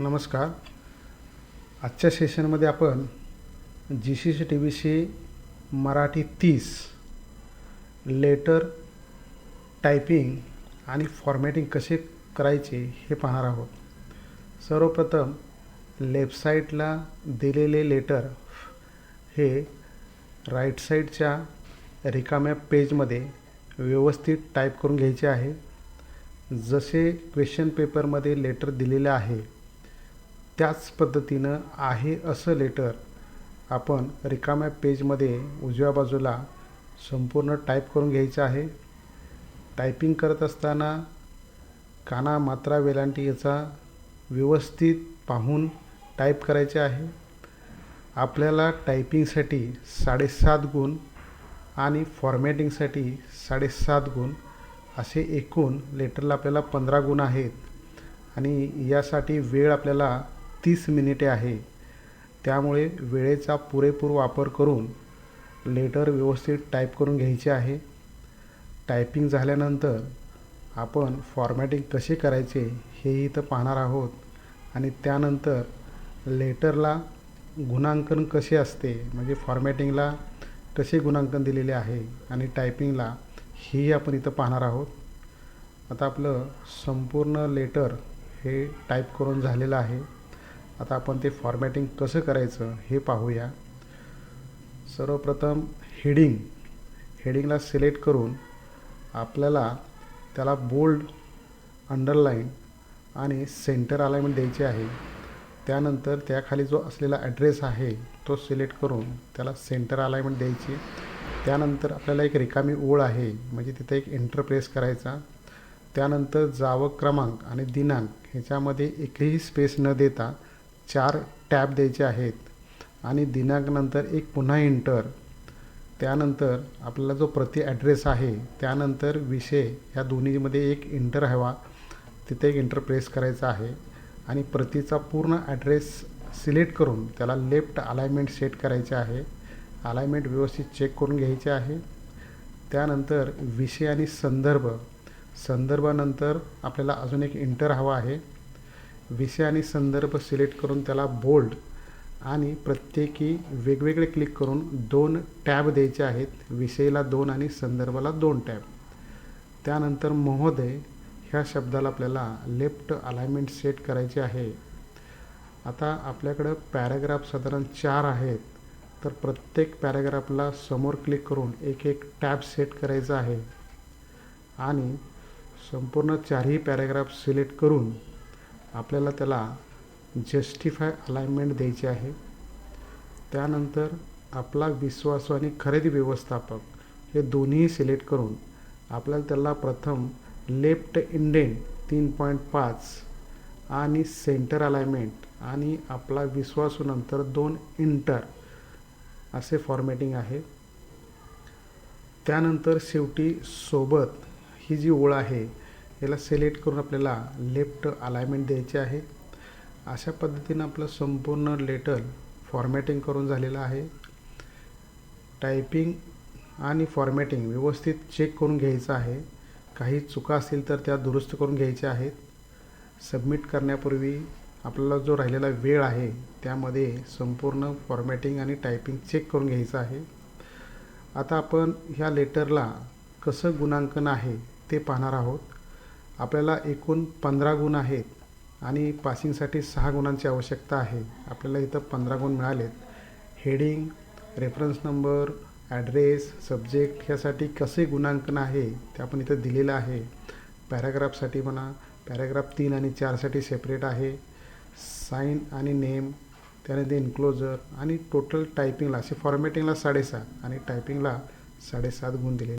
नमस्कार. आजच्या सेशनमध्ये आपण G C C T V C Marathi तीस लेटर टायपिंग आणि फॉर्मॅटिंग कसे करायचे हे पाहणार आहोत. सर्वप्रथम लेफ्ट साईडला दिलेले लेटर हे राईट साईडच्या रिकाम्या पेजमध्ये व्यवस्थित टाईप करून घ्यायचे आहे. जसे क्वेश्चन पेपरमध्ये लेटर दिलेलं आहे त्याच पद्धतीनं आहे असं लेटर आपण रिकाम्या पेजमध्ये उजव्या बाजूला संपूर्ण टाईप करून घ्यायचं आहे. टायपिंग करत असताना काना मात्रा वेलांटी याचा व्यवस्थित पाहून टाईप करायचे आहे. आपल्याला टायपिंगसाठी साडेसात गुण आणि फॉर्मॅटिंगसाठी साडेसात गुण असे एकूण लेटरला आपल्याला पंधरा गुण आहेत. आणि यासाठी वेळ आपल्याला तीस मिनिटे आहे. त्यामुळे वेळेचा पुरेपूर वापर करून लेटर व्यवस्थित टाईप करून घ्यायचे आहे. टायपिंग झाल्यानंतर आपण फॉर्मॅटिंग कसे करायचे हेही इथं पाहणार आहोत आणि त्यानंतर लेटरला गुणांकन कसे असते म्हणजे फॉर्मॅटिंगला कसे गुणांकन दिलेले आहे आणि टायपिंगला हेही आपण इथं पाहणार आहोत. आता आपलं संपूर्ण लेटर हे टाईप करून झालेलं आहे. आता आपण ते फॉर्मॅटिंग कसं करायचं हे पाहूया. सर्वप्रथम हेडिंग हेडिंगला सिलेक्ट करून आपल्याला त्याला बोल्ड अंडरलाईन आणि सेंटर अलाइनमेंट द्यायची आहे. त्यानंतर त्याखाली जो असलेला ॲड्रेस आहे तो सिलेक्ट करून त्याला सेंटर अलाइनमेंट द्यायची. त्यानंतर आपल्याला एक रिकामी ओळ आहे म्हणजे तिथे एक एंटर प्रेस करायचा. त्यानंतर जावक क्रमांक आणि दिनांक ह्याच्यामध्ये एकही स्पेस न देता चार टॅप द्यायचे आहेत आणि दिनांकनंतर एक पुन्हा इंटर. त्यानंतर आपल्याला जो प्रति ॲड्रेस आहे त्यानंतर विषय ह्या दोन्हीमध्ये एक इंटर हवा. तिथे एक इंटर प्रेस करायचा आहे आणि प्रतीचा पूर्ण ॲड्रेस सिलेक्ट करून त्याला लेफ्ट अलायमेंट सेट करायचे आहे. अलायमेंट व्यवस्थित चेक करून घ्यायचे आहे. त्यानंतर विषय आणि संदर्भ. संदर्भानंतर आपल्याला अजून एक इंटर हवा आहे. विषय आणि संदर्भ सिलेक्ट करून त्याला बोल्ड आणि प्रत्येकी वेगवेगळे क्लिक करून दोन टॅब द्यायचे आहेत. विषयीला दोन आणि संदर्भाला दोन टॅब. त्यानंतर महोदय ह्या शब्दाला आपल्याला लेफ्ट अलाइनमेंट सेट करायचे आहे. आता आपल्याकडं पॅराग्राफ साधारण चार आहेत. तर प्रत्येक पॅराग्राफला समोर क्लिक करून एक एक टॅब सेट करायचा आहे. आणि संपूर्ण चारही पॅराग्राफ सिलेक्ट करून आपल्याला त्याला जस्टिफाय अलाइनमेंट द्यायची आहे. त्यानंतर आपला विश्वासू आणि खरेदी व्यवस्थापक हे दोन्ही सिलेक्ट करून आपल्याला त्याला प्रथम लेफ्ट इंडेंट तीन पॉईंट पाच आणि सेंटर अलाइनमेंट आणि आपला विश्वासू नंतर दोन इंटर असे फॉर्मॅटिंग आहे. त्यानंतर शेवटी सोबत ही जी ओळ आहे याला सिलेक्ट करून आपल्याला लेफ्ट अलायमेंट द्यायचे आहे. अशा पद्धतीनं आपलं संपूर्ण लेटर फॉर्मॅटिंग करून झालेलं आहे. टायपिंग आणि फॉर्मॅटिंग व्यवस्थित चेक करून घ्यायचं आहे. काही चुका असतील तर त्या दुरुस्त करून घ्यायच्या आहेत. सबमिट करण्यापूर्वी आपल्याला जो राहिलेला वेळ आहे त्यामध्ये संपूर्ण फॉर्मॅटिंग आणि टायपिंग चेक करून घ्यायचं आहे. आता आपण ह्या लेटरला कसं गुणांकन आहे ते पाहणार आहोत. आपल्याला एकूण पंधरा गुण आहेत आणि पासिंगसाठी सहा गुणांची आवश्यकता आहे. आपल्याला इथं पंधरा गुण मिळालेत. Heading reference number address subject ह्यासाठी कसे गुणांकन आहे ते आपण इथं दिलेलं आहे. पॅराग्राफसाठी म्हणा पॅराग्राफ तीन आणि चारसाठी सेपरेट आहे. साईन आणि नेम त्यानंतर इन्क्लोजर आणि टोटल टायपिंगला असे फॉर्मॅटिंगला साडेसात आणि टायपिंगला साडेसात गुण दिलेले